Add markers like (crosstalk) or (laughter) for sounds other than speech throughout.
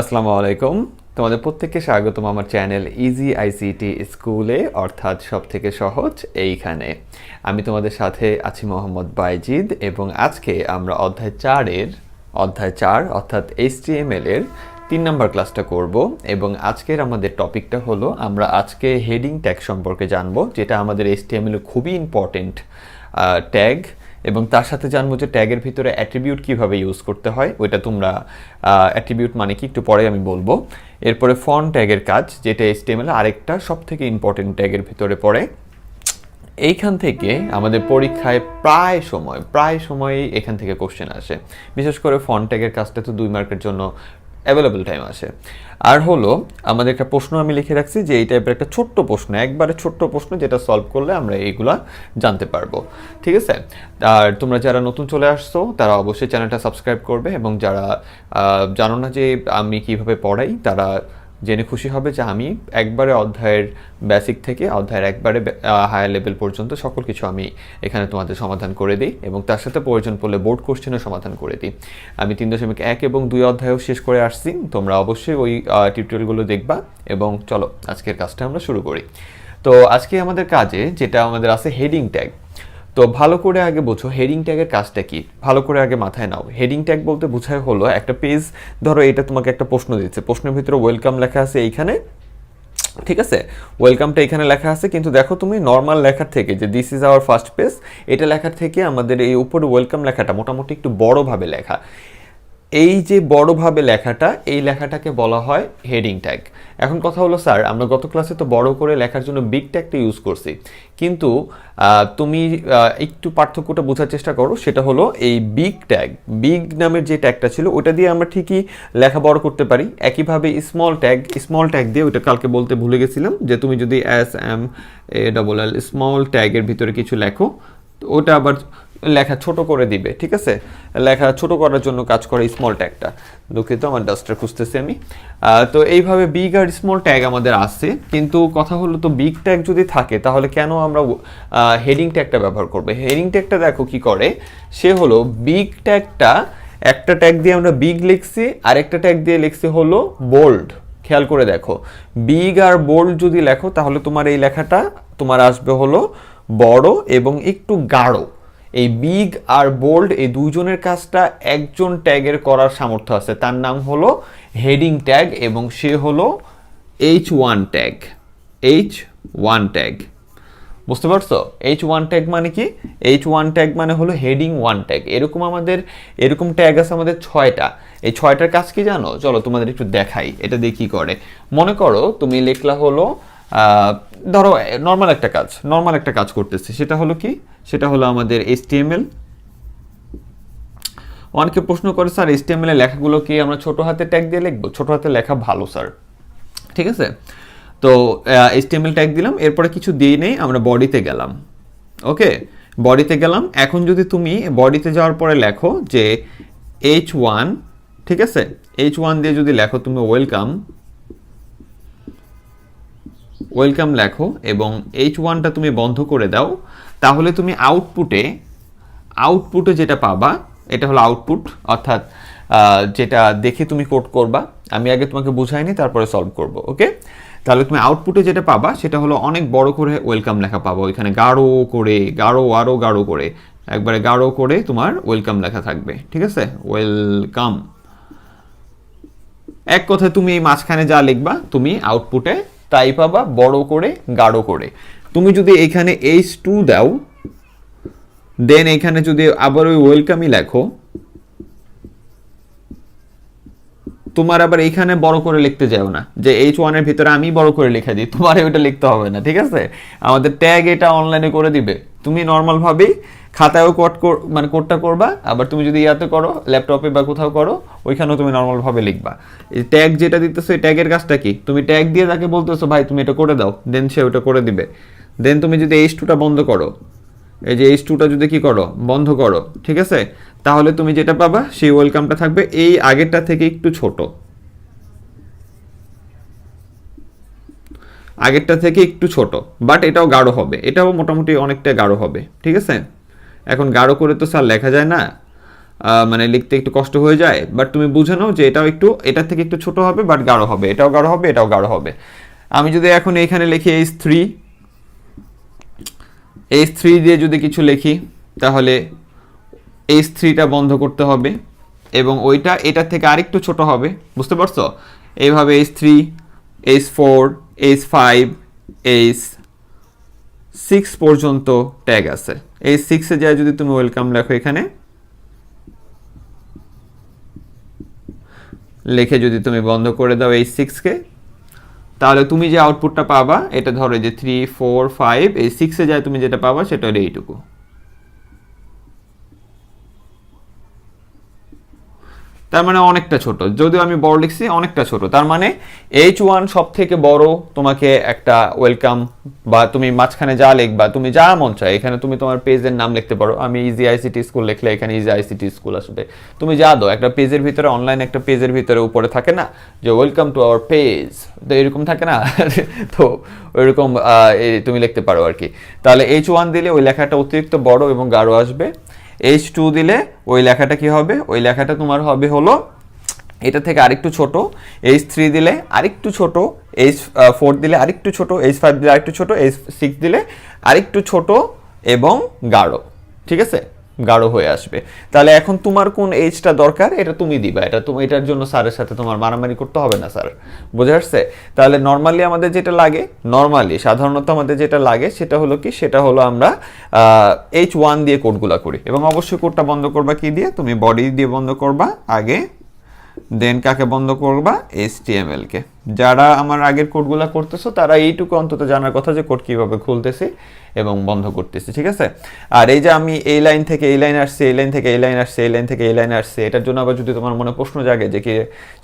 আসসালামু আলাইকুম। তোমাদের প্রত্যেককে স্বাগতম আমার চ্যানেল ইজি আইসিটি স্কুলে অর্থাৎ সব থেকে সহজ এইখানে। আমি তোমাদের সাথে আছি মোহাম্মদ বাইজিদ এবং আজকে আমরা অধ্যায় চারের, অধ্যায় চার অর্থাৎ এইচটিএমএল এর তিন নম্বর ক্লাসটা করব এবং আজকের আমাদের টপিকটা হলো আমরা আজকে হেডিং ট্যাগ সম্পর্কে জানব, যেটা আমাদের এইচটিএমএল খুবই ইম্পর্টেন্ট ট্যাগ। এবং তার সাথে জানব যে ট্যাগের ভিতরে অ্যাট্রিবিউট কীভাবে ইউজ করতে হয়, ওইটা তোমরা অ্যাট্রিবিউট মানে কি একটু পরে আমি বলব। এরপরে ফন ট্যাগের কাজ, যেটা এসটিএমএল আরেকটা সব থেকে ইম্পর্টেন্ট ট্যাগের ভিতরে পড়ে। এইখান থেকে আমাদের পরীক্ষায় প্রায় সময়, প্রায় সময়ই এখান থেকে কোশ্চেন আসে। বিশেষ করে ফন ট্যাগের কাজটা তো দুই মার্কের জন্য অ্যাভেলেবল টাইম আছে। আর হলো, আমাদের একটা প্রশ্ন আমি লিখে রাখছি যে এই টাইপের একটা ছোট্ট প্রশ্ন, একবারে ছোট্ট প্রশ্ন যেটা সলভ করলে আমরা এইগুলা জানতে পারব। ঠিক আছে? আর তোমরা যারা নতুন চলে আসছো, তারা অবশ্যই চ্যানেলটা সাবস্ক্রাইব করবে এবং যারা জানো না যে আমি কীভাবে পড়াই, তারা জেনে খুশি হবে যে আমি একবারে অধ্যায়ের বেসিক থেকে অধ্যায়ের একবারে হায়ার লেভেল পর্যন্ত সকল কিছু আমি এখানে তোমাদের সমাধান করে দিই এবং তার সাথে প্রয়োজন পড়লে বোর্ড কোশ্চেনও সমাধান করে দিই। আমি তিন দশমিক এক এবং দুই অধ্যায়ও শেষ করে আসছি। তোমরা অবশ্যই ওই টিউটোরিয়ালগুলো দেখবা এবং চলো আজকের কাজটা আমরা শুরু করি। তো আজকে আমাদের কাজে যেটা আমাদের আছে হেডিং ট্যাগ তো ভালো করে আগে বোঝো হেডিং ট্যাগের কাজটা কি? ভালো করে আগে মাথায় নাও। হেডিং ট্যাগ বলতে বোঝায় হলো, একটা পেজ ধরো এটা তোমাকে একটা প্রশ্ন দিচ্ছে। প্রশ্নের ভিতরে ওয়েলকাম লেখা আছে এইখানে। ঠিক আছে? ওয়েলকামটা এখানে লেখা আছে, কিন্তু দেখো তুমি নর্মাল লেখার থেকে যে this is our first page এটা লেখার থেকে আমাদের এই উপরে ওয়েলকাম লেখাটা মোটামুটি একটু বড়োভাবে লেখা। এই যে বড়ভাবে লেখাটা, এই লেখাটাকে বলা হয় হেডিং ট্যাগ এখন কথা হলো, স্যার, আমরা গত ক্লাসে তো বড় করে লেখার জন্য বিগ ট্যাগটা ইউজ করছি। কিন্তু তুমি একটু পার্থক্যটা বোঝার চেষ্টা করো, সেটা হলো এই বিগ ট্যাগ বিগ নামের যে ট্যাগটা ছিল, ওটা দিয়ে আমরা ঠিকই লেখা বড় করতে পারি। একইভাবে স্মল ট্যাগ স্মল ট্যাগ দিয়ে ওটা কালকে বলতে ভুলে গেছিলাম যে তুমি যদি S M A double L small ট্যাগের ভিতরে কিছু লেখো ওটা আবার লেখা ছোট করে দিবে, ঠিক আছে? লেখা ছোট করার জন্য কাজ করে স্মল ট্যাগটা দুঃখিত, আমার ডাস্টার খুঁজতেছি আমি। তো এইভাবে বিগ আর স্মল ট্যাগ আমাদের আছে, কিন্তু কথা হলো তো বিগ ট্যাগ যদি থাকে, তাহলে কেন আমরা হেডিং ট্যাগটা ব্যবহার করব? হেডিং ট্যাগটা দেখো কি করে? সে হলো বিগ ট্যাগটা একটা ট্যাগ দিয়ে আমরা বিগ লিখছি, আরেকটা ট্যাগ দিয়ে লিখছি হলো বোল্ড খেয়াল করে দেখো বিগ আর বোল্ড যদি লেখো, তাহলে তোমার এই লেখাটা তোমার আসবে হলো বড় এবং একটু গাঢ়। এই বিগ আর বোল্ড এই দুইজনের কাজটা একজন ট্যাগের করার সামর্থ্য আছে। তার নাম হলো হেডিং ট্যাগ এবং সে হলো H one tag H one tag বুঝতে পারছ? এইচ ওয়ান ট্যাগ মানে কি? এইচ ওয়ান ট্যাগ মানে হলো হেডিং ওয়ান ট্যাগ এরকম আমাদের, এরকম ট্যাগ আছে আমাদের ছয়টা। এই ছয়টার কাজ কি জানো? চলো তোমাদের একটু দেখাই। এটা দিয়ে কি করে? মনে করো তুমি লেখলা হলো ধরো নর্মাল একটা কাজ নর্মাল একটা কাজ করতেছে। সেটা হলো কি? সেটা হলো আমাদের এইচটিএমএল অনেকে প্রশ্ন করে, স্যার এইচটিএমএল এর লেখাগুলো কি আমরা ছোট হাতে ট্যাগ দিয়ে লিখব? ছোট হাতে লেখা ভালো, স্যার। ঠিক আছে? তো এইচটিএমএল ট্যাগ দিলাম, এরপরে কিছু দিই নেই, আমরা বডিতে গেলাম। ওকে? বডিতে গেলাম। এখন যদি তুমি বডিতে যাওয়ার পরে লেখো যে এইচ ওয়ান ঠিক আছে? এইচ ওয়ান দিয়ে যদি লেখো, তুমি ওয়েলকাম ওয়েলকাম লেখো এবং এইচ ওয়ানটা তুমি বন্ধ করে দাও, তাহলে তুমি আউটপুটে আউটপুটে যেটা পাবা, এটা হলো আউটপুট অর্থাৎ যেটা দেখে তুমি কোড করবা। আমি আগে তোমাকে বুঝাইনি, তারপরে সলভ করব ওকে তাহলে তুমি আউটপুটে যেটা পাবা, সেটা হলো অনেক বড় করে ওয়েলকাম লেখা পাবো। ওইখানে গাঢ় করে, গাঢ় আরও গাঢ় করে, একবারে গাঢ় করে তোমার ওয়েলকাম লেখা থাকবে, ঠিক আছে? ওয়েলকাম। এক কথায় তুমি এই মাঝখানে যা লিখবা, তুমি আউটপুটে তাই পাবা, বড় করে, গাঢ় করে। তুমি যদি এখানে এইচ টু দাও দেন এখানে যদি আবার ওই ওয়েলকামই লেখো, তোমার আবার এইখানে বড় করে লিখতে যাও না। যে এইচ ওয়ানের ভিতরে আমি বড় করে লিখে দিই, তোমার ওইটা লিখতে হবে না, ঠিক আছে? আমাদের ট্যাগ এটা অনলাইনে করে দিবে। তুমি নর্মাল ভাবেই খাতায়ও কোড মানে কোডটা করবা, আবার তুমি যদি ইয়াতে করো ল্যাপটপে বা কোথাও করো, ওইখানেও তুমি নর্মালভাবে লিখবা। এই ট্যাগ যেটা দিতেছো, এই ট্যাগের কাজটা কি? তুমি ট্যাগ দিয়ে তাকে বলতেছো, ভাই, তুমি এটা করে দাও দেন সে ওটা করে দিবে। দেন তুমি যদি এইচ টুটা বন্ধ করো, এই যে এইচ টুটা যদি কি করো, বন্ধ করো, ঠিক আছে? তাহলে তুমি যেটা পাবা, সেই ওয়েলকামটা থাকবে এই আগেরটা থেকে একটু ছোট। আগেরটা থেকে একটু ছোট বাট এটাও গাঢ় হবে, এটাও মোটামুটি অনেকটা গাঢ় হবে, ঠিক আছে? এখন গাঢ় করে তো স্যার লেখা যায় না মানে লিখতে একটু কষ্ট হয়ে যায় বাট তুমি বুঝে নাও যে এটাও একটু, এটার থেকে একটু ছোট হবে বাট গাঢ় হবে, এটাও গাঢ় হবে, এটাও গাঢ় হবে। আমি যদি এখন এইখানে লিখি এইচ থ্রি এইচ থ্রি দিয়ে যদি কিছু লিখি, তাহলে এইচ থ্রিটা বন্ধ করতে হবে, এবং ওইটা, এটার থেকে আরেকটু ছোট হবে, বুঝতে পারছ? এইভাবে H three H four H five H six পর্যন্ত ট্যাগ আছে। এই সিক্সে যায় যদি তুমি ওয়েলকাম লেখো এখানে। লেখে যদি তুমি বন্ধ করে দাও এই সিক্সকে তাহলে তুমি যে আউটপুটটা পাবা, এটা ধরো যে থ্রি ফোর ফাইভ এই সিক্সে যায় তুমি যেটা পাবা সেটা হলো এইটুকু। তার মানে অনেকটা ছোট। যদিও আমি বড় লিখছি, অনেকটা ছোট। তার মানে এইচ ওয়ান সব থেকে বড় তোমাকে একটা ওয়েলকাম বা তুমি মাঝখানে যা লিখবা, তুমি যা মন চায়, এখানে তুমি তোমার পেজের নাম লিখতে পারো। আমি ইজি আইসিটি স্কুল লিখলে এখানে ইজি আইসিটি স্কুল আসবে। তুমি যা দাও, একটা পেজের ভিতরে অনলাইন একটা পেজের ভিতরে উপরে থাকে না যে ওয়েলকাম টু আওয়ার পেজ তো এরকম থাকে না? (laughs) তো ওইরকম তুমি লিখতে পারো আর কি। তাহলে এইচ ওয়ান দিলে ওই লেখাটা অতিরিক্ত বড় এবং গাঢ় আসবে। এইচ টু দিলে ওই লেখাটা কি হবে? ওই লেখাটা তোমার হবে হলো, এটা থেকে আরেকটু ছোট এইচ থ্রি দিলে আরেকটু ছোট এইচ ফোর দিলে আরেকটু ছোট এইচ ফাইভ দিলে আরেকটু ছোট এইচ সিক্স দিলে আরেকটু ছোট এবং গাঢ়, ঠিক আছে? গাঢ় হয়ে আসবে। তাহলে এখন তোমার কোন এইজটা দরকার, এটা তুমি দিবা। এটা তুমি, এটার জন্য স্যারের সাথে তোমার মারামারি করতে হবে না, স্যার। বুঝে আসছে? তাহলে নর্মালি আমাদের যেটা লাগে নর্মালি সাধারণত আমাদের যেটা লাগে, সেটা হলো কি, সেটা হলো আমরা এইচ ওয়ান দিয়ে কোডগুলা করি। এবং অবশ্যই কোডটা বন্ধ করবা কি দিয়ে? তুমি বডি দিয়ে বন্ধ করবা, আগে দেন কাকে বন্ধ করবা? HTML কে। যারা আমার আগের কোডগুলো করতেছো, তারা এইটুকু অন্তত জানার কথা যে কোড কীভাবে খুলতেছি এবং বন্ধ করতেছি, ঠিক আছে? আর এই যে আমি এই লাইন থেকে এই লাইন আসছে, এই লাইন থেকে এই লাইন আসছে, এই লাইন থেকে এই লাইন আসছে, এটার জন্য আবার যদি তোমার মনে প্রশ্ন জাগে যে কি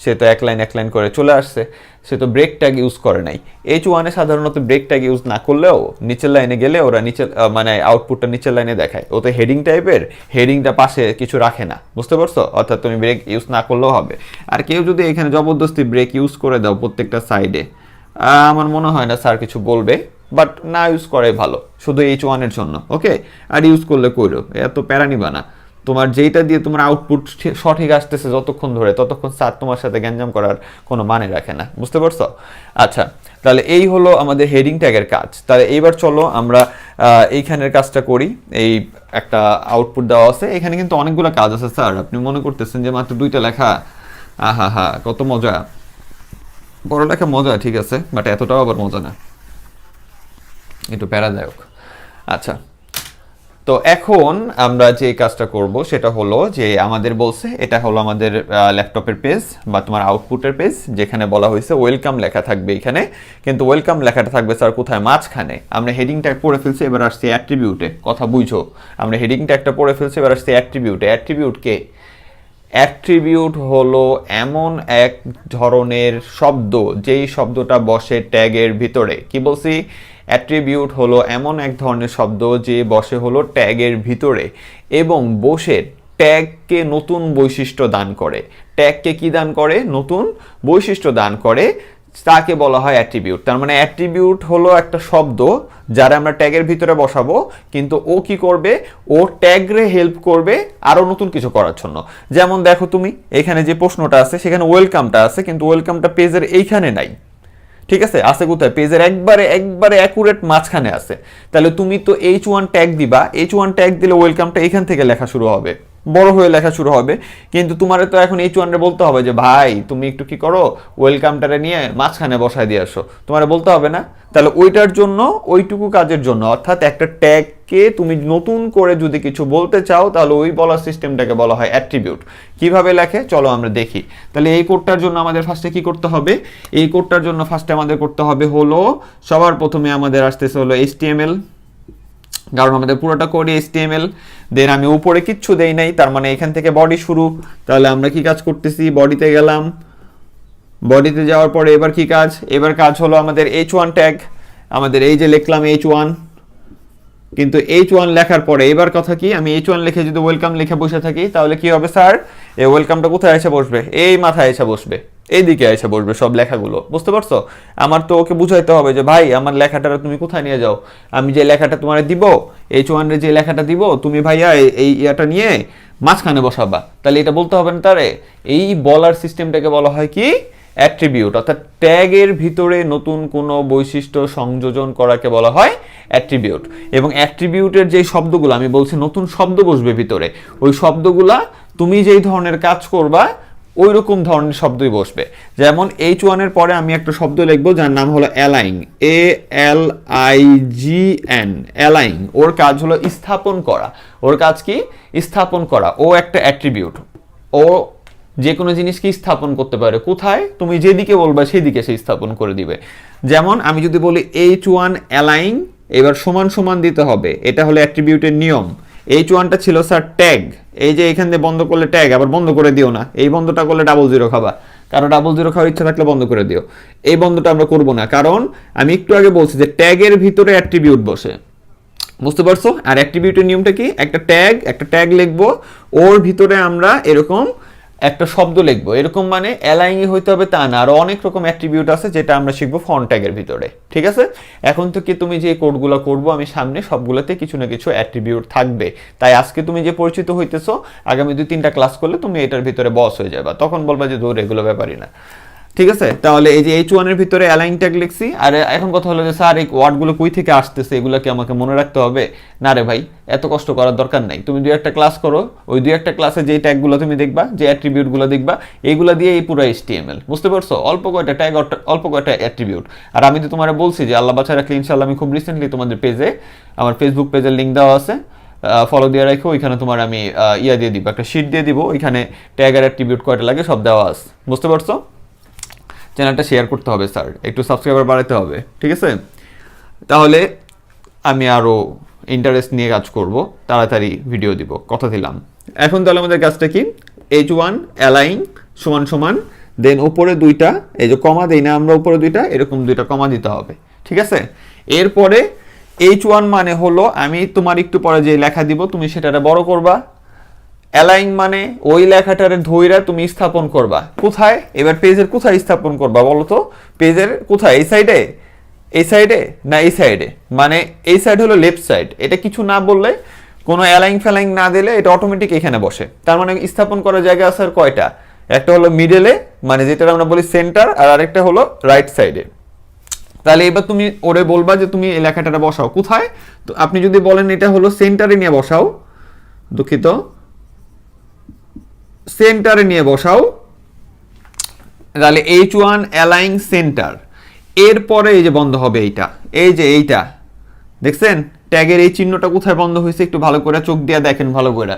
সে তো এক লাইন এক লাইন করে চলে আসছে, সে তো ব্রেক ট্যাগ ইউজ করে নাই। এইচ ওয়ানে সাধারণত ব্রেক ট্যাগ ইউজ না করলেও নিচের লাইনে গেলে ওরা নিচের মানে আউটপুটটা নিচের লাইনে দেখায়। ও তো হেডিং টাইপের হেডিংটা পাশে কিছু রাখে না, বুঝতে পারছ? অর্থাৎ তুমি ব্রেক ইউজ না করলেও হবে। আর কেউ যদি এখানে জবরদস্তি ব্রেক ইউজ করে দাও প্রত্যেকটা সাইডে আমার মনে হয় না স্যার কিছু বলবে বাট না ইউজ করাই ভালো, শুধু এইচ ওয়ানের জন্য ওকে আর ইউজ করলে করো এত প্যারা নিবা না তোমার যেইটা দিয়ে তোমার আউটপুট সঠিক আসতেছে যতক্ষণ ধরে, ততক্ষণ স্যার তোমার সাথে গ্যাঞ্জাম করার কোনো মানে রাখে না, বুঝতে পারছ? আচ্ছা তাহলে এই হলো আমাদের হেডিং ট্যাগের কাজ। তাহলে এইবার চলো আমরা এইখানের কাজটা করি। এই একটা আউটপুট দেওয়া আছে, এখানে কিন্তু অনেকগুলো কাজ আছে স্যার। আপনি মনে করতেছেন যে মাত্র দুইটা লেখা? আহা হা কত মজা। পড়ালেখা মজা, ঠিক আছে বাট এতটাও আবার মজা না। একটু প্যারাদায়ক। আচ্ছা তো এখন আমরা যে কাজটা করব সেটা হলো যে আমাদের বলছে, এটা হলো আমাদের ল্যাপটপের পেজ বা তোমার আউটপুটের পেজ, যেখানে বলা হয়েছে ওয়েলকাম লেখা থাকবে এখানে। কিন্তু ওয়েলকাম লেখাটা থাকবে স্যার কোথায়? মাঝখানে। আমরা হেডিংটা পড়ে ফেলছি, এবার আসছি অ্যাট্রিবিউটে কথা বুঝো। আমরা হেডিং ট্যাগটা পড়ে ফেলছি, এবার আসছি অ্যাট্রিবিউটে অ্যাট্রিবিউট কে অ্যাট্রিবিউট হলো এমন এক ধরনের শব্দ, যেই শব্দটা বসে ট্যাগের ভিতরে। কি বলছি? অ্যাট্রিবিউট হলো এমন এক ধরনের শব্দ, যে বসে হলো ট্যাগের ভিতরে এবং বসে ট্যাগকে নতুন বৈশিষ্ট্য দান করে। ট্যাগকে কি দান করে? নতুন বৈশিষ্ট্য দান করে। তাকে বলা হয় অ্যাট্রিবিউট তার মানে অ্যাট্রিবিউট হলো একটা শব্দ, যারা আমরা ট্যাগের ভিতরে বসাবো, কিন্তু ও কি করবে? ও ট্যাগরে হেল্প করবে আরও নতুন কিছু করার জন্য। যেমন দেখো তুমি, এখানে যে প্রশ্নটা আছে, সেখানে ওয়েলকামটা আছে, কিন্তু ওয়েলকামটা পেজের এইখানে নাই। ঠিক আছে? আছে কোথায়? পেজের একবারে একবারে অ্যাকুরেট মাঝখানে আছে। তাহলে তুমি তো এইচ ওয়ান ট্যাগ দিবা এইচ ওয়ান ট্যাগ দিলে ওয়েলকামটা এখান থেকে লেখা শুরু হবে। বড় হয়ে লেখা শুরু হবে। কিন্তু তোমার তো এখন এইচ ওয়ানরে বলতে হবে যে, ভাই, তুমি একটু কি করো? ওয়েলকামটারে নিয়ে মাঝখানে বসায় দিয়ে আসো। তোমার বলতে হবে না। তাহলে ওইটার জন্য, ওইটুকু কাজের জন্য, অর্থাৎ একটা ট্যাগকে তুমি নতুন করে যদি কিছু বলতে চাও, তাহলে ওই বলার সিস্টেমটাকে বলা হয় অ্যাট্রিবিউট। কীভাবে লেখে? চলো আমরা দেখি। তাহলে এই কোডটার জন্য আমাদের ফার্স্টে কি করতে হবে? এই কোডটার জন্য ফার্স্টে আমাদের করতে হবে হলো, সবার প্রথমে আমাদের আসতেছে হলো এইচটিএমএল কারণ আমাদের পুরোটা কোড এইচটিএমএল দেন আমি উপরে কিচ্ছু দেই নাই, তার মানে এখান থেকে বডি শুরু। তাহলে আমরা কি কাজ করতেছি? বডিতে গেলাম। বডিতে যাওয়ার পরে এবার কি কাজ? এবার কাজ হলো আমাদের এইচ ওয়ান ট্যাগ আমাদের এই যে লিখলাম এইচ ওয়ান কিন্তু এইচ ওয়ান লেখার পরে এবার কথা কি? আমি এইচ ওয়ান লিখে যদি ওয়েলকাম লিখে বসে থাকি, তাহলে কি হবে, স্যার? এই ওয়েলকামটা কোথায় এসে বসবে? এই মাথায় এসে বসবে। এইদিকে এসে বসবে সব লেখাগুলো, বুঝতে পারছ? আমার তো ওকে বুঝাইতে হবে যে, ভাই, আমার লেখাটা তুমি কোথায় নিয়ে যাও? আমি যে লেখাটা তোমার দিব এইচ ওয়ানের যে লেখাটা দিব, তুমি ভাইয়া এই- ইয়াটা নিয়ে মাঝখানে বসাবা। তাহলে এটা বলতে হবে না তারে? এই বলার সিস্টেমটাকে বলা হয় কি? অ্যাট্রিবিউট অর্থাৎ ট্যাগের ভিতরে নতুন কোনো বৈশিষ্ট্য সংযোজন করাকে বলা হয় অ্যাট্রিবিউট এবং অ্যাট্রিবিউটের যে শব্দগুলো, আমি বলছি নতুন শব্দ বসবে ভিতরে, ওই শব্দগুলা তুমি যেই ধরনের কাজ করবা ওই রকম ধরনের শব্দই বসবে। যেমন এইচ ওয়ানের পরে আমি একটা শব্দ লিখব যার নাম হলো অ্যালাইং এ এল আই জি এন অ্যালাইং ওর কাজ হলো স্থাপন করা। ওর কাজ কি? স্থাপন করা। ও একটা অ্যাট্রিবিউট ও যে কোনো জিনিসকে স্থাপন করতে পারে। কোথায়? তুমি যেদিকে বলবা সেদিকে সে স্থাপন করে দিবে। যেমন আমি যদি বলি এইচ ওয়ান অ্যালাইং এবার সমান সমান দিতে হবে। এটা হলো অ্যাট্রিবিউটের নিয়ম। এইচ ওয়ানটা ছিল স্যার ট্যাগ এই যে এখান দিয়ে বন্ধ করলে ট্যাগ আবার বন্ধ করে দিও না। এই বন্ধটা করলে ডাবল জিরো খাবা। কারণ ডাবল জিরো খাওয়ার ইচ্ছা থাকলে বন্ধ করে দিও। এই বন্ধটা আমরা করব না। কারণ আমি একটু আগে বলছি যে ট্যাগের ভিতরে অ্যাট্রিবিউট বসে। বুঝতে পারছ? আর অ্যাট্রিবিউটের নিয়মটা কি? একটা ট্যাগ একটা ট্যাগ লিখব। ওর ভিতরে আমরা এরকম একটা শব্দ লিখব। এরকম মানে অ্যালাইনই হইতে হবে তা না। আরও অনেক রকম অ্যাট্রিবিউট আছে যেটা আমরা শিখব ফন্ট ট্যাগের ভিতরে। ঠিক আছে? এখন থেকে তুমি যে কোডগুলো করব, আমি সামনে সবগুলোতে কিছু না কিছু অ্যাট্রিবিউট থাকবে। তাই আজকে তুমি যে পরিচিত হইতেছো, আগামী দুই তিনটা ক্লাস করলে তুমি এটার ভিতরে বস হয়ে যাবে। তখন বলবা যে দূর এগুলো ব্যাপারই না। ঠিক আছে? তাহলে এই যে এইচ ওয়ানের ভিতরে অ্যালাইন ট্যাগ লিখছি। আর, এখন কথা হলো যে, স্যার, এই ওয়ার্ডগুলো কই থেকে আসতেছে? এগুলো কি আমাকে মনে রাখতে হবে? না রে ভাই, এত কষ্ট করার দরকার নাই। তুমি দুই একটা ক্লাস করো। ওই দুই একটা ক্লাসে যে ট্যাগগুলো তুমি দেখবা, যে অ্যাট্রিবিউটগুলো দেখবা এইগুলো দিয়ে এই পুরো এইচটিএমএল বুঝতে পারছ? অল্প কয়টা ট্যাগ অল্প কয়টা অ্যাট্রিবিউট আর আমি তো তোমার বলছি যে, আল্লাহ বাচ্চা রাখলে ইনশাল্লাহ আমি খুব রিসেন্টলি তোমাদের পেজে আমার ফেসবুক পেজের লিঙ্ক দেওয়া আছে। ফলো দিয়ে রাখো। ওইখানে তোমার আমি ইয়া দিয়ে দিব, একটা শিট দিয়ে দিব। ওইখানে ট্যাগ আর অ্যাট্রিবিউট কয়টা লাগে সব দেওয়া আছে। বুঝতে পারছ? চ্যানেলটা শেয়ার করতে হবে স্যার একটু সাবস্ক্রাইবার বাড়াতে হবে, ঠিক আছে? তাহলে আমি আরও ইন্টারেস্ট নিয়ে কাজ করব, তাড়াতাড়ি ভিডিও দিব, কথা দিলাম। এখন তাহলে আমাদের কাজটা কি? এইচ ওয়ান অ্যালাইন সমান সমান দেন উপরে দুইটা, এই যে কমা দেই না আমরা উপরে দুইটা, এরকম দুইটা কমা দিতে হবে, ঠিক আছে? এরপরে এইচ ওয়ান মানে হলো আমি তোমার একটু পরে যে লেখা দিব, তুমি সেটাটা বড় করবা অ্যালাইন মানে ওই লেখাটারে ধইরা তুমি স্থাপন করবা। কোথায়? এবার পেজের কোথায় স্থাপন করবা বলো তো পেজের কোথায়? এই সাইডে এই সাইডে না, এই সাইডে মানে এই সাইড হলো লেফট সাইড এটা কিছু না বললে, কোনো অ্যালাইন ফ্যালাইন না দিলে এটা অটোমেটিক এখানে বসে। তার মানে স্থাপন করার জায়গা আছে আর কয়টা? একটা হলো মিডলে মানে যেটা আমরা বলি সেন্টার আর আরেকটা হলো রাইট সাইডে তাহলে এবার তুমি ওরে বলবা যে তুমি এই লেখাটা বসাও। কোথায়? তো আপনি যদি বলেন এটা হলো সেন্টারে নিয়ে বসাও। দুঃখিত। সেন্টারে নিয়ে বসাও। তাহলে এইচ ওয়ান অ্যালাইং সেন্টার। এরপরে এই যে বন্ধ হবে এইটা। এই যে এইটা। দেখছেন? ট্যাগের এই চিহ্নটা কোথায় বন্ধ হয়েছে? একটু ভালো করে চোখ দিয়ে দেখেন, ভালো করে।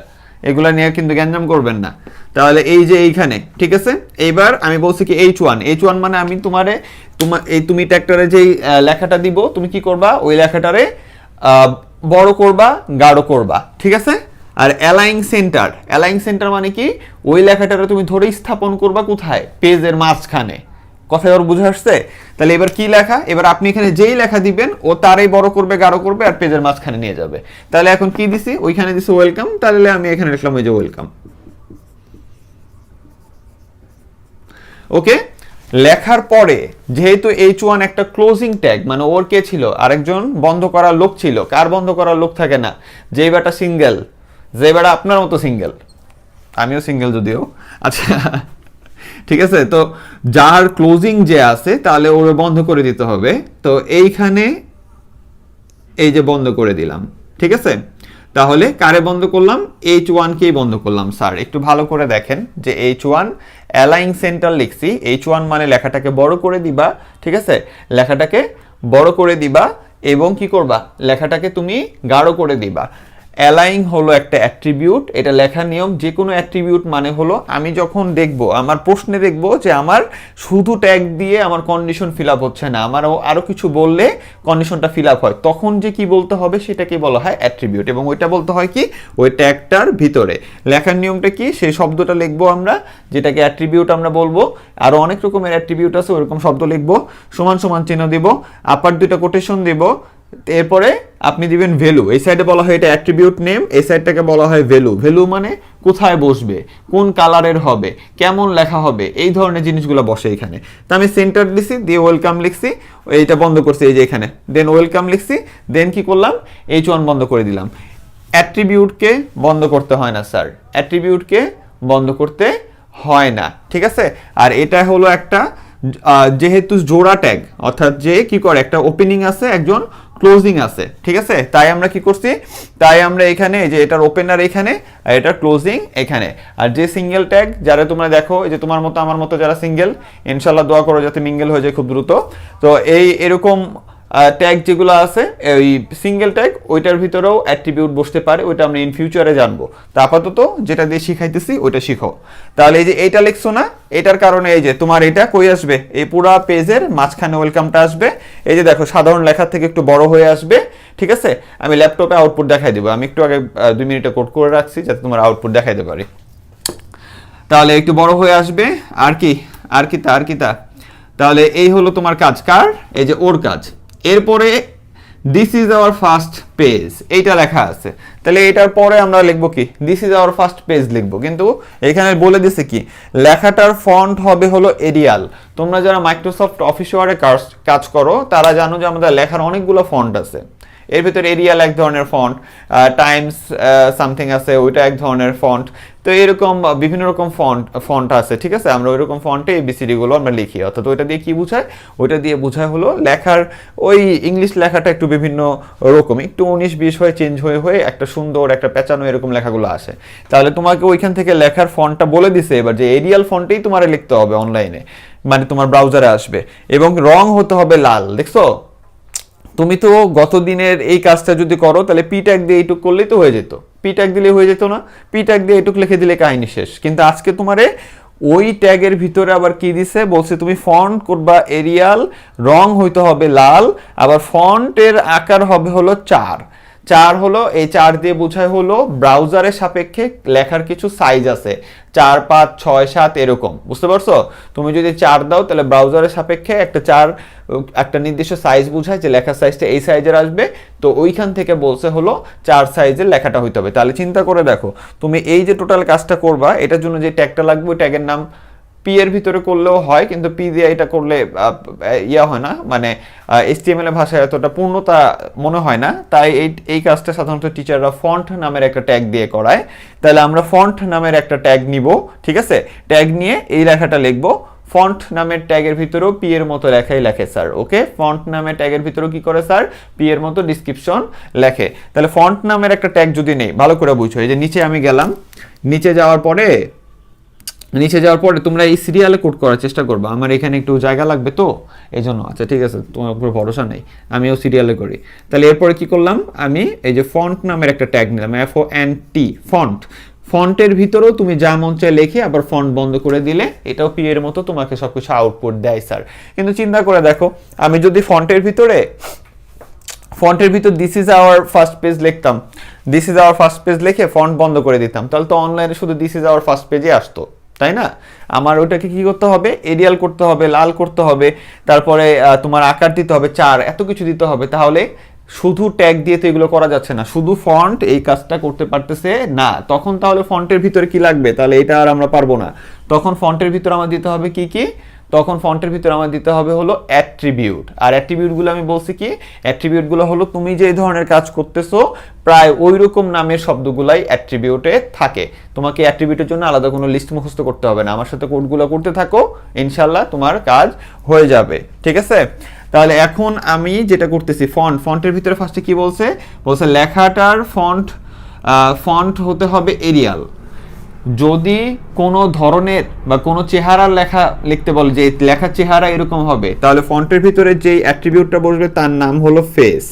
এগুলা নিয়ে কিন্তু গ্যাঞ্জাম করবেন না। তাহলে এই যে এইখানে, ঠিক আছে? এইবার আমি বলছি কি এইচ ওয়ান। এইচ ওয়ান মানে আমি তোমারে তোমার এই তুমি ট্যাক্টরে যেই লেখাটা দিব, তুমি কি করবা? ওই লেখাটারে বড় করবা, গাঢ় করবা। ঠিক আছে? আর অ্যালাইং সেন্টার অ্যালাইং সেন্টার মানে কি? ওই লেখাটারে তুমি ধরে স্থাপন করবা কোথায়? পেজের মাঝখানে। কথা এবার বুঝে আসছে? তাহলে এবার কি লেখা? এবার আপনি এখানে যেই লেখা দিবেন, ও তারই বড় করবে, গাঢ় করবে আর পেজের মাঝখানে নিয়ে যাবে। তাহলে এখন কি দিছি? ওইখানে দিছি ওয়েলকাম তাহলে আমি এখানে লিখলাম ওই যে ওয়েলকাম ওকে লেখার পরে যেহেতু এইচ ওয়ান একটা ক্লোজিং ট্যাগ মানে ওর কে ছিল? আরেকজন বন্ধ করার লোক ছিল। কার বন্ধ করার লোক থাকে না? যে বেটা সিঙ্গেল যে বেটা আপনার মতো সিঙ্গেল। আমিও সিঙ্গেল যদিও। আচ্ছা ঠিক আছে, তো যার ক্লোজিং যে আছে, তাহলে ওর বন্ধ করে দিতে হবে। তো এইখানে এই যে বন্ধ করে দিলাম, ঠিক আছে? তাহলে কারে বন্ধ করলাম? এইচ ওয়ানকেই বন্ধ করলাম, স্যার। একটু ভালো করে দেখেন যে এইচ ওয়ান অ্যালাইং সেন্টার লিখছি। এইচ ওয়ান মানে লেখাটাকে বড় করে দিবা, ঠিক আছে? লেখাটাকে বড় করে দিবা এবং কি করবা? লেখাটাকে তুমি গাঢ় করে দিবা। অ্যালাইং হলো একটা অ্যাট্রিবিউট, এটা লেখার নিয়ম যে কোনো অ্যাট্রিবিউট মানে হলো আমি যখন দেখব, আমার প্রশ্নে দেখব যে আমার শুধু ট্যাগ দিয়ে আমার কন্ডিশন ফিল আপ হচ্ছে না, আমার আরও কিছু বললে কন্ডিশনটা ফিল আপ হয়, তখন যে কি বলতে হবে সেটাকে বলা হয় অ্যাট্রিবিউট, এবং ওইটা বলতে হয় কি, ওই ট্যাগটার ভিতরে। লেখার নিয়মটা কি, সেই শব্দটা লিখব আমরা, যেটাকে অ্যাট্রিবিউট আমরা বলব আরও অনেক রকমের অ্যাট্রিবিউট আছে, ওরকম শব্দ লিখব, সমান সমান চিহ্ন দিব আপার দুইটা কোটেশন দিব এরপরে আপনি দিবেন ভ্যালু এই সাইডে বলা হয় এটা অ্যাট্রিবিউট নেম এই সাইডটাকে বলা হয় ভ্যালু ভ্যালু মানে কোথায় বসবে, কোন কালারের হবে, কেমন লেখা হবে, এই ধরনের জিনিসগুলো বসে এখানে। তো আমি সেন্টার দিছি, দিয়ে ওয়েলকাম লিখছি, এইটা বন্ধ করছি, এই যে এখানে। দেন ওয়েলকাম লিখছি দেন কি করলাম? এইচ ওয়ান বন্ধ করে দিলাম। অ্যাট্রিবিউটকে বন্ধ করতে হয় না স্যার অ্যাট্রিবিউটকে বন্ধ করতে হয় না, ঠিক আছে? আর এটা হলো একটা যেহেতু জোড়া ট্যাগ অর্থাৎ যে কি করে, একটা ওপেনিং আছে, একজন ক্লোজিং আছে, ঠিক আছে? তাই আমরা কি করছি? তাই আমরা এখানে যে এটার ওপেনার এখানে, আর এটার ক্লোজিং এখানে। আর যে সিঙ্গেল ট্যাগ যারা তোমরা দেখো যে তোমার মতো, আমার মতো যারা সিঙ্গেল ইনশাল্লাহ দোয়া করো যাতে মিঙ্গেল হয়ে যায় খুব দ্রুত। তো এই এরকম ট্যাগ যেগুলো আছে ওই সিঙ্গেল ট্যাগ ওইটার ভিতরেও অ্যাট্রিবিউট বসতে পারে, ওইটা আমরা ইন ফিউচারে জানব। তা আপাতত যেটা দিয়ে শিখাইতেছি, ওইটা শিখো। তাহলে এই যে এইটা লিখছো না, এটার কারণে এই যে তোমার এটা কই আসবে? এই পুরা পেজের মাঝখানে ওয়েলকামটা আসবে। এই যে দেখো, সাধারণ লেখার থেকে একটু বড় হয়ে আসবে, ঠিক আছে? আমি ল্যাপটপে আউটপুট দেখাই দেবো। আমি একটু আগে দুই মিনিটে কোড করে রাখছি, যাতে তোমার আউটপুট দেখাইতে পারি। তাহলে একটু বড় হয়ে আসবে। আর কি? আর কি তা, আর কি তা? তাহলে এই হলো তোমার কাজ। কার? এই যে ওর কাজ। এরপরে this is our first page এইটা লেখা আছে। তাহলে এটার পরে আমরা লিখব কি? This is our first page লিখব। কিন্তু এখানে বলে দিছে কি, লেখাটার ফন্ট হবে হলো এরিয়াল তোমরা যারা মাইক্রোসফট অফিস ওয়ার্ডে কাজ কাজ করো, তারা জানো যে আমাদের লেখার অনেকগুলো ফন্ট আছে। এর ভিতরে এরিয়াল এক ধরনের ফন্ট টাইমস সামথিং আছে, ওইটা এক ধরনের ফন্ট তো এরকম বিভিন্ন রকম ফন্ট ফন্ট আছে, ঠিক আছে? আমরা ওই রকম ফন্টে এবিসিডি গুলো আমরা লিখি। অর্থাৎ ওইটা দিয়ে কি বোঝায়? ওইটা দিয়ে বোঝায় হলো লেখার, ওই ইংলিশ লেখাটা একটু বিভিন্ন রকম। একটু উনিশ বিশ হয়ে চেঞ্জ হয়ে হয়ে একটা সুন্দর, একটা পেঁচানো এরকম লেখাগুলো আসে। তাহলে তোমাকে ওইখান থেকে লেখার ফন্টটা বলে দিছে এবার যে এরিয়াল ফন্টেই তোমার লিখতে হবে অনলাইনে মানে তোমার ব্রাউজারে আসবে। এবং রং হতে হবে লাল, দেখছ? তুমি তো গত দিনের এই কাজটা যদি করো, তাহলে পি ট্যাগ দিয়ে এইটুক করলেই তো হয়ে যেত। পি ট্যাগ দিলে হয়ে যেত না, পি ট্যাগ দিয়ে এইটুক লিখে দিলে কাহিনী শেষ। কিন্তু আজকে তোমারে ওই ট্যাগের ভিতরে আবার কি দিছে? বলছে তুমি ফন্ট করবা এরিয়াল, রং হইতে হবে লাল, আবার ফন্টের আকার হবে হলো চার। চার হলো, এই চার দিয়ে বোঝায় হলো ব্রাউজারের সাপেক্ষে লেখার কিছু সাইজ আছে। চার, পাঁচ, ছয়, সাত এরকম। বুঝতে পারছ? তুমি যদি চার দাও, তাহলে ব্রাউজারের সাপেক্ষে একটা চার, একটা নির্দিষ্ট সাইজ বোঝায় যে লেখার সাইজটা এই সাইজের আসবে। তো ওইখান থেকে বলছে হলো চার সাইজের লেখাটা হইতে হবে। তাহলে চিন্তা করে দেখো, তুমি এই যে টোটাল কাজটা করবা, এটার জন্য যে ট্যাগটা লাগবে, ওই ট্যাগের নাম পি এর ভিতরে করলেও হয়, কিন্তু পি দিয়ে এটা করলে ইয়া হয় না। মানে এইচটিএমএল ভাষায় এতটা পূর্ণতা মনে হয় না। তাই এই এই কাজটা সাধারণত টিচাররা ফন্ট নামের একটা ট্যাগ দিয়ে করায়। তাহলে আমরা ফন্ট নামের একটা ট্যাগ নিব, ঠিক আছে? ট্যাগ নিয়ে এই লেখাটা লিখব। ফন্ট নামের ট্যাগের ভিতরেও পি এর মতো লেখাই লেখে, স্যার, ওকে? ফন্ট নামের ট্যাগের ভিতরেও কি করে, স্যার? পি এর মতো ডিসক্রিপশন লেখে। তাহলে ফন্ট নামের একটা ট্যাগ যদি নেই, ভালো করে বুঝো। এই যে নিচে আমি গেলাম। নিচে যাওয়ার পরে নিচে যাওয়ার পরে তোমরা এই সিরিয়ালে কোড করার চেষ্টা করবে। আমার এখানে একটু জায়গা লাগবে তো এই জন্য আচ্ছা ঠিক আছে, তোমার উপর ভরসা নেই। আমিও সিরিয়ালে করি। তাহলে এরপরে কি করলাম? আমি এই যে ফন্ট নামের একটা ট্যাগ নিলাম F O N T font ফন্টের ভিতরেও তুমি যা মন চায় লেখে আবার ফন্ট বন্ধ করে দিলে, এটাও পি এর মতো, তোমাকে সব কিছু আউটপুট দেয় স্যার কিন্তু চিন্তা করে দেখো, আমি যদি ফন্টের ভিতরে, ফন্টের ভিতর this is our first page লিখতাম this is our first page লিখে ফন্ট বন্ধ করে দিতাম, তাহলে তো অনলাইনে শুধু দিস ইজ আওয়ার ফার্স্ট পেজে আসতো। তাই না? আমার ওটাকে কি করতে হবে? এরিয়াল করতে হবে, লাল করতে হবে, তারপরে তোমার আকার দিতে হবে, চার, এত কিছু দিতে হবে। তাহলে শুধু ট্যাগ দিয়ে তো এগুলো করা যাচ্ছে না। শুধু ফন্ট এই কাজটা করতে পারতেছে না। তখন তাহলে ফন্টের ভিতরে কি লাগবে? তাহলে এটা আর আমরা পারব না। তখন ফন্টের ভিতরে আমার দিতে হবে কি কি? তখন ফন্টের ভিতরে আমার দিতে হবে হলো অ্যাট্রিবিউট আর অ্যাট্রিবিউটগুলো আমি বলছি কি? অ্যাট্রিবিউটগুলো হলো তুমি যে ধরনের কাজ করতেছো, প্রায় ওই রকম নামের শব্দগুলাই অ্যাট্রিবিউটে থাকে। তোমাকে অ্যাট্রিবিউটের জন্য আলাদা কোনো লিস্ট মুখস্থ করতে হবে না। আমার সাথে কোডগুলো করতে থাকো ইনশাল্লাহ তোমার কাজ হয়ে যাবে। ঠিক আছে? তাহলে এখন আমি যেটা করতেছি ফন্ট ফন্টের ভিতরে ফার্স্টে কি বলছে? বলছে লেখাটার ফন্ট ফন্ট হতে হবে এরিয়াল যদি কোনো ধরনের বা কোনো চেহারার লেখা লিখতে বলে যে লেখার চেহারা এরকম হবে, তাহলে ফন্টের ভিতরে যে অ্যাট্রিবিউটটা বসবে তার নাম হলো ফেস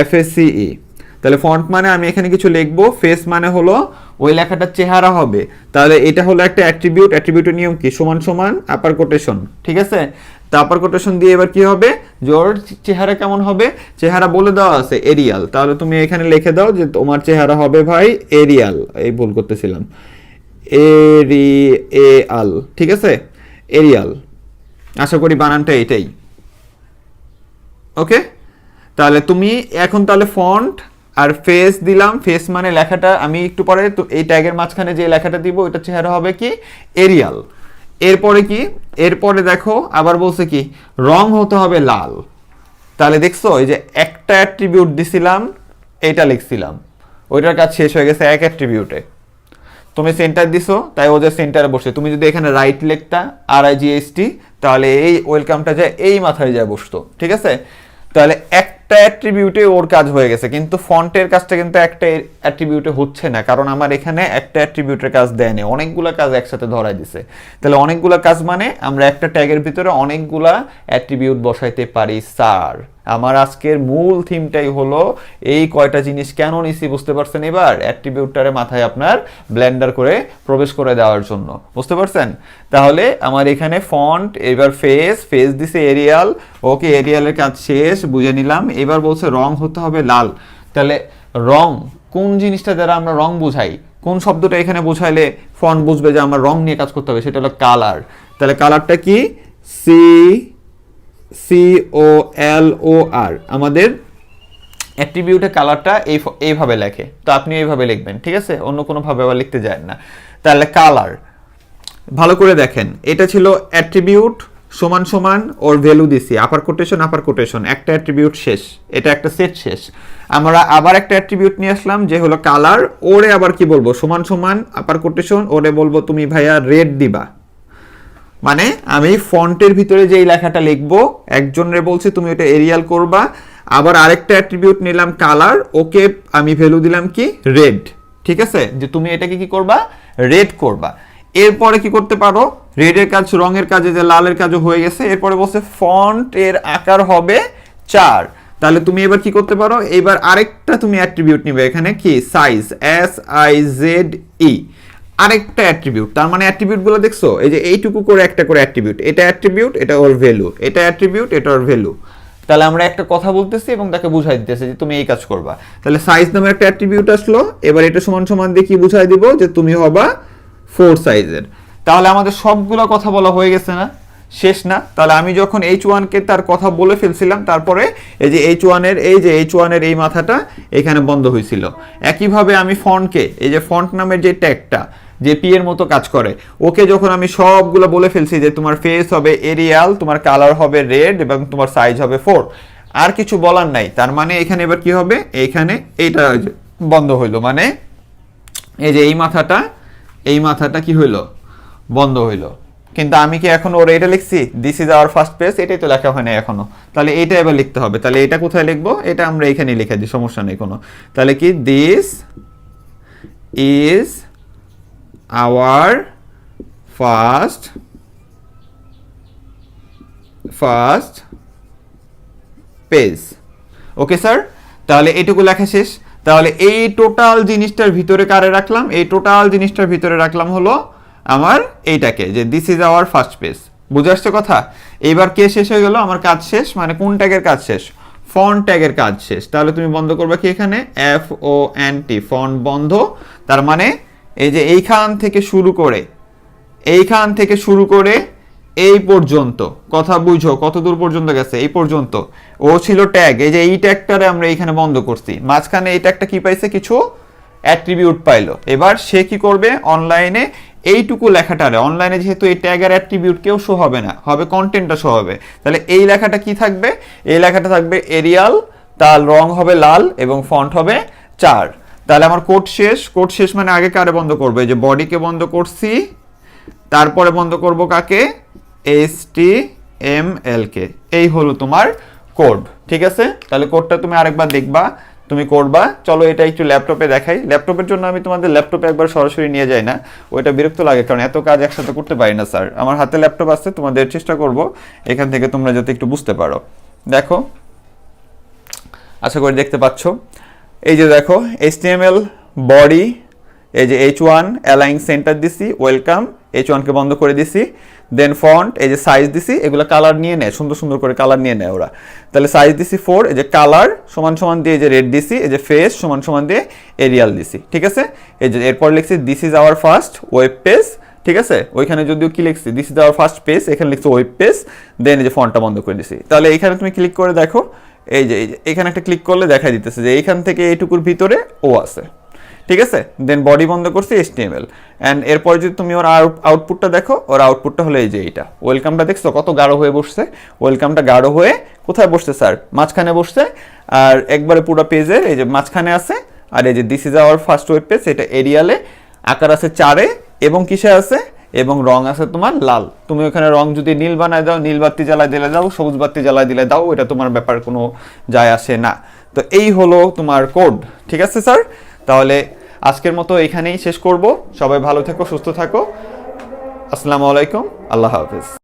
এফ এস সিই তাহলে ফন্ট মানে আমি এখানে কিছু লিখব, ফেস মানে হলো ওই লেখাটার চেহারা হবে। তাহলে এটা হলো একটা অ্যাট্রিবিউট অ্যাট্রিবিউটের নিয়ম কি? সমান সমান আপার কোটেশন ঠিক আছে? তা আপার কোটেশন দিয়ে এবার কি হবে? জোর চেহারা কেমন হবে? চেহারা বলে দেওয়া আছে এরিয়াল তাহলে তুমি এখানে লিখে দাও যে তোমার চেহারা হবে ভাই এরিয়াল এই ভুল করতেছিলাম। এরি এ আল ঠিক আছে? এরিয়াল আশা করি বানানটা এটাই। ওকে তাহলে তুমি এখন তাহলে ফন্ট আর ফেস দিলাম ফেস মানে লেখাটা আমি একটু পরে তো এই ট্যাগের মাঝখানে যে লেখাটা দিব ওটা চেহারা হবে কি? এরিয়াল এরপরে কি? এরপরে দেখো, আবার বলছে কি? রং হতে হবে লাল। তাহলে দেখছ, এই যে একটা অ্যাট্রিবিউট দিছিলাম, এটা লিখছিলাম। ওইটার কাজ শেষ হয়ে গেছে এক অ্যাট্রিবিউটে তুমি সেন্টার দিছো, তাই ও যে সেন্টারে বসে তুমি যদি এখানে রাইট লেখতা আর আই জিএসটি তাহলে এই ওয়েলকামটা যায় এই মাথায় যায় বসতো। ঠিক আছে? তাহলে একটা অ্যাট্রিবিউটে ওর কাজ হয়ে গেছে, কিন্তু ফন্টের কাজটা কিন্তু একটা অ্যাট্রিবিউটে হচ্ছে না, কারণ আমার এখানে একটা অ্যাট্রিবিউটের কাজ দেয়নি অনেকগুলা কাজ একসাথে ধরাই দিছে। তাহলে অনেকগুলা কাজ মানে আমরা একটা ট্যাগের ভিতরে অনেকগুলা অ্যাট্রিবিউট বসাইতে পারি স্যার আমার আজকের মূল থিমটাই হলো এই কয়টা জিনিস কেন নিছি বুঝতে পারছেন? এবার অ্যাট্রিবিউটটারে মাথায় আপনার ব্লেন্ডার করে প্রবেশ করে দেওয়ার জন্য। বুঝতে পারছেন? তাহলে আমার এখানে ফন্ট এবার ফেস ফেস দিছে এরিয়াল ওকে এরিয়ালের কাজ শেষ, বুঝে নিলাম। এবার বলছে রং হতে হবে লাল। তাহলে রং, কোন জিনিসটা দ্বারা আমরা রং বুঝাই? কোন শব্দটা এখানে বোঝাইলে ফন্ট বুঝবে যে আমার রং নিয়ে কাজ করতে হবে? সেটা হলো কালার তাহলে কালারটা কি? সি সি ও এল ও আর আমাদের অ্যাট্রিবিউটে কালারটা এই এইভাবে লেখে। তো আপনি এইভাবে লিখবেন, ঠিক আছে? অন্য কোনোভাবে আবার লিখতে যায় না। তাহলে কালার ভালো করে দেখেন। এটা ছিল অ্যাট্রিবিউট সমান সমান ওর ভ্যালু দিছি আপার কোটেশন আপার কোটেশন একটা অ্যাট্রিবিউট শেষ, এটা একটা সেট শেষ। আমরা আবার একটা অ্যাট্রিবিউট নিয়ে আসলাম, যে হলো কালার ওরে আবার কি বলব? সমান সমান আপার কোটেশন ওরে বলব তুমি ভাইয়া রেড দিবা। মানে আমি ফন্টের ভিতরে যেই লেখাটা লিখব একজনের বলছে, তুমি ওটা এরিয়াল করবা। আবার আরেকটা অ্যাট্রিবিউট নিলাম কালার ওকে আমি ভ্যালু দিলাম কি? রেড ঠিক আছে? যে তুমি এটাকে কি করবা? রেড করবা। এরপরে কি করতে পারো? রেডের কাজ, রঙের কাজে যে লালের কাজও হয়ে গেছে। এরপরে বলছে, ফন্ট এর আকার হবে চার। তাহলে তুমি এবার কি করতে পারো? এবার আরেকটা তুমি অ্যাট্রিবিউট নিবে এখানে কি? Size S I Z E আরেকটা অ্যাট্রিবিউট তার মানে অ্যাট্রিবিউটগুলো দেখছ? এই যে এইটুকু করে একটা করে অ্যাট্রিবিউট এটা অ্যাট্রিবিউট এটা ওর ভ্যালু এটা অ্যাট্রিবিউট এটা ওর ভ্যালু তাহলে আমরা একটা কথা বলতেছি এবং তাকে বুঝাই দিতেছি যে তুমি এই কাজ করবা। তাহলে সাইজ নামে একটা অ্যাট্রিবিউট আসলো, এবার এটা সমান সমান কি বুঝাই দিব? যে তুমি হবা ফোর সাইজের তাহলে আমাদের সবগুলো কথা বলা হয়ে গেছে না? শেষ না? তাহলে আমি যখন এইচ ওয়ানকে তার কথা বলে ফেলছিলাম, তারপরে এই যে এইচ ওয়ানের এই যে এইচ ওয়ানের এই মাথাটা এখানে বন্ধ হয়েছিল। একইভাবে আমি ফন্টকে এই যে ফন্ট নামের যে ট্যাগটা যে পি এর মতো কাজ করে। ওকে যখন আমি সবগুলো বলে ফেলছি যে তোমার ফেস হবে এরিয়াল তোমার কালার হবে রেড এবং তোমার সাইজ হবে ফোর আর কিছু বলার নাই। তার মানে এখানে এবার কি হবে? এইখানে এইটা বন্ধ হইল। মানে এই যে এই মাথাটা এই মাথাটা কি হইল? বন্ধ হইল। কিন্তু আমি কি এখন ওর এটা লিখছি? This is our first page এটাই তো লেখা হয় না এখনও। তাহলে এটা এবার লিখতে হবে। তাহলে এটা কোথায় লিখব? এটা আমরা এখানে লিখে দিই, সমস্যা নেই কোনো। তাহলে কি? This is our first first page okay sir তাহলে এইটুকু লেখা শেষ। তাহলে এই টোটাল জিনিসটার ভিতরে কারে রাখলাম? এই টোটাল জিনিসটার ভিতরে রাখলাম হলো আমার এইটাকে, যে this is our first page বুঝে আসছে কথা? এইবার কে শেষ হয়ে গেল? আমার কাজ শেষ মানে কোন ট্যাগের কাজ শেষ? ফন্ট ট্যাগের কাজ শেষ। তাহলে তুমি বন্ধ করবে কি এখানে? F O N T font বন্ধ। তার মানে এই যে এইখান থেকে শুরু করে, এইখান থেকে শুরু করে এই পর্যন্ত, কথা বুঝো, কত দূর পর্যন্ত গেছে? এই পর্যন্ত। ও ছিল ট্যাগ এই যে এই ট্যাগটারে আমরা এইখানে বন্ধ করছি। মাঝখানে এই ট্যাগটা কি পাইছে? কিছু অ্যাট্রিবিউট পাইলো। এবার সে কি করবে? অনলাইনে এইটুকু লেখাটারে অনলাইনে যেহেতু এই ট্যাগের অ্যাট্রিবিউট কেউ শো হবে না, হবে কন্টেন্টটা শো হবে। তাহলে এই লেখাটা কি থাকবে? এই লেখাটা থাকবে এরিয়াল, তার রং হবে লাল এবং ফন্ট হবে চার। তাহলে আমার কোড শেষ। কোড শেষ মানে আগে কারে বন্ধ করবে? যে বডিকে বন্ধ করছি, তারপরে বন্ধ করব কাকে? এস টি এম এল কে এই হলো তোমার কোড ঠিক আছে? তাহলে কোডটা তুমি আরেকবার দেখবা, তুমি করবা। চলো এটা একটু ল্যাপটপে দেখাই। ল্যাপটপের জন্য আমি তোমাদের ল্যাপটপে একবার সরাসরি নিয়ে যাই না। ওইটা বিরক্ত লাগে, কারণ এত কাজ একসাথে করতে পারি না, স্যার। আমার হাতে ল্যাপটপ আছে, তোমাদের চেষ্টা করব এখান থেকে তোমরা যাতে একটু বুঝতে পারো। দেখো, আশা করি দেখতে পাচ্ছ। এই যে দেখো এইচটিএমএল বডি এই যে এইচ ওয়ান অ্যালাইন সেন্টার দিছি ওয়েলকাম এইচ ওয়ানকে বন্ধ করে দিছি দেন ফন্ট এই যে সাইজ দিছি, এগুলো কালার নিয়ে নেয়, সুন্দর সুন্দর করে কালার নিয়ে নেয় ওরা। তাহলে সাইজ দিছি ফোর এই যে কালার সমান সমান দিয়ে এই যে রেড দিছি, এই যে ফেস সমান সমান দিয়ে এরিয়াল দিছি, ঠিক আছে? এই যে এরপর লিখছি this is our first web page ঠিক আছে? ওইখানে যদিও কি লিখছি this is our first page এখানে লিখছি ওয়েব পেজ দেন এই যে ফন্টটা বন্ধ করে দিছি। তাহলে এখানে তুমি ক্লিক করে দেখো এই যে এই যে, এখানে একটা ক্লিক করলে দেখা দিতেছে যে এইখান থেকে এইটুকুর ভিতরে ও আছে। ঠিক আছে? দেন বডি বন্ধ করছি এইচটিএমএল অ্যান্ড এরপর যদি তুমি ওর আউটপুটটা দেখো, ওর আউটপুটটা হলো এই যে এইটা। ওয়েলকামটা দেখছ, কত গাঢ় হয়ে বসছে। ওয়েলকামটা গাঢ় হয়ে কোথায় বসছে স্যার মাঝখানে বসছে। আর একবারে পুরো পেজের এই যে মাঝখানে আছে, আর এই যে this is our first web page এটা এরিয়ালে আকার আছে চারে, এবং কিসে আছে? এবং রং আছে তোমার লাল। তুমি ওখানে রং যদি নীল বানায় দাও, নীল বাতি জ্বালায় দিলে দাও, সবুজ বাতি জ্বালায় দিলে দাও, এটা তোমার ব্যাপার কোনো যায় আসে না। তো এই হলো তোমার কোড ঠিক আছে স্যার তাহলে আজকের মতো এখানেই শেষ করব। সবাই ভালো থেকো, সুস্থ থাকো। আসসালামু আলাইকুম, আল্লাহ হাফিজ।